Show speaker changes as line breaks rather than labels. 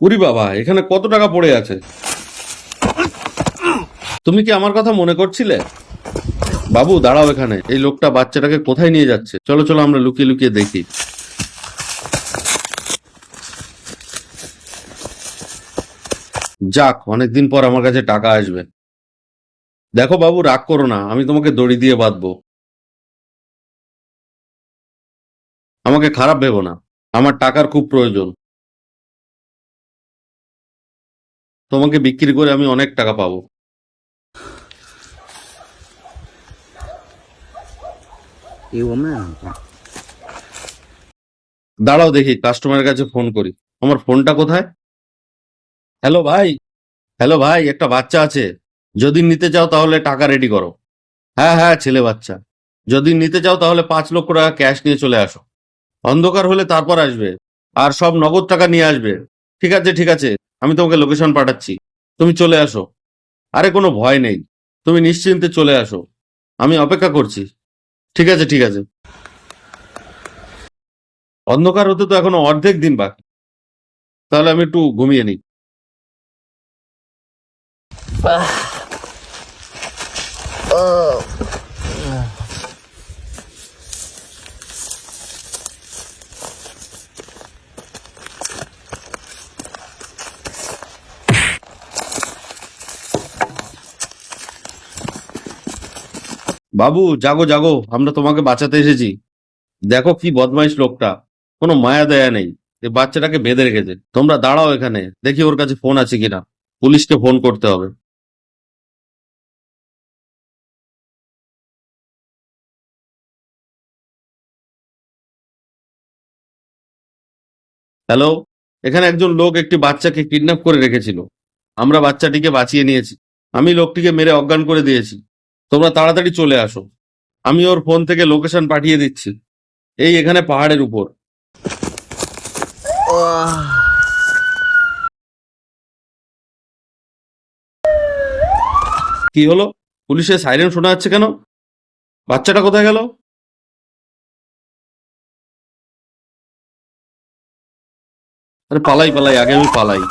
উরি বাবা, এখানে কত টাকা পড়ে আছে? তুমি কি আমার কথা মনে করছিলে? বাবু, দাঁড়াও এখানে। এই লোকটা বাচ্চাটাকে কোথায় নিয়ে যাচ্ছে? চলো চলো, আমরা লুকিয়ে লুকিয়ে দেখি। যাক, অনেকদিন পর আমার কাছে টাকা আসবে। দেখো বাবু, রাগ করো না, আমি তোমাকে দড়ি দিয়ে বাঁধবো। আমাকে খারাপ ভেবো না। আমার টাকার খুব প্রয়োজন। তোমাকে বিক্রি করে আমি অনেক টাকা পাবো। দাঁড়াও দেখি কাস্টমারের কাছে ফোন করি। আমার ফোনটা কোথায়? হ্যালো ভাই। হ্যালো ভাই একটা বাচ্চা আছে। যদি নিতে চাও তাহলে টাকা রেডি করো। হ্যাঁ হ্যাঁ ছেলে বাচ্চা। যদি নিতে চাও তাহলে পাঁচ লক্ষ টাকা ক্যাশ নিয়ে চলে আসো। অন্ধকার হলে তারপর আসবে। আর সব নগদ টাকা নিয়ে আসবে। ঠিক আছে ঠিক আছে। আমি তোমাকে লোকেশন পাঠাচ্ছি। তুমি চলে আসো। আরে কোনো ভয় নেই। তুমি নিশ্চিন্তে চলে আসো। আমি অপেক্ষা করছি। ঠিক আছে ঠিক আছে। অন্ধকার হতে তো এখনও অর্ধেক দিন বাকি। তাহলে আমি একটু ঘুমিয়ে নিই। বাবু, জাগো জাগো, আমরা তোমাকে বাঁচাতে এসেছি। দেখো কি বদমাইশ লোকটা। কোনো মায়া দয়া নেই। বাচ্চাটাকে বেঁধে রেখেছে। তোমরা দাঁড়াও এখানে। দেখি ওর কাছে ফোন আছে কিনা। পুলিশকে ফোন করতে হবে। হ্যালো? এখানে একজন লোক একটি বাচ্চাকে কিডন্যাপ করে রেখেছিল। আমরা বাচ্চাটিকে বাঁচিয়ে নিয়েছি। আমি লোকটিকে মেরে অজ্ঞান করে দিয়েছি। তোমরা তাড়াতাড়ি চলে আসো। আমি ওর ফোন থেকে লোকেশন পাঠিয়ে দিচ্ছি। এই এখানে পাহাড়ের উপর। কি হলো? পুলিশের সাইরেন শোনা যাচ্ছে কেন? বাচ্চাটা কোথায় গেল? আরে পালাই পালাই, আগে আমি পালাই।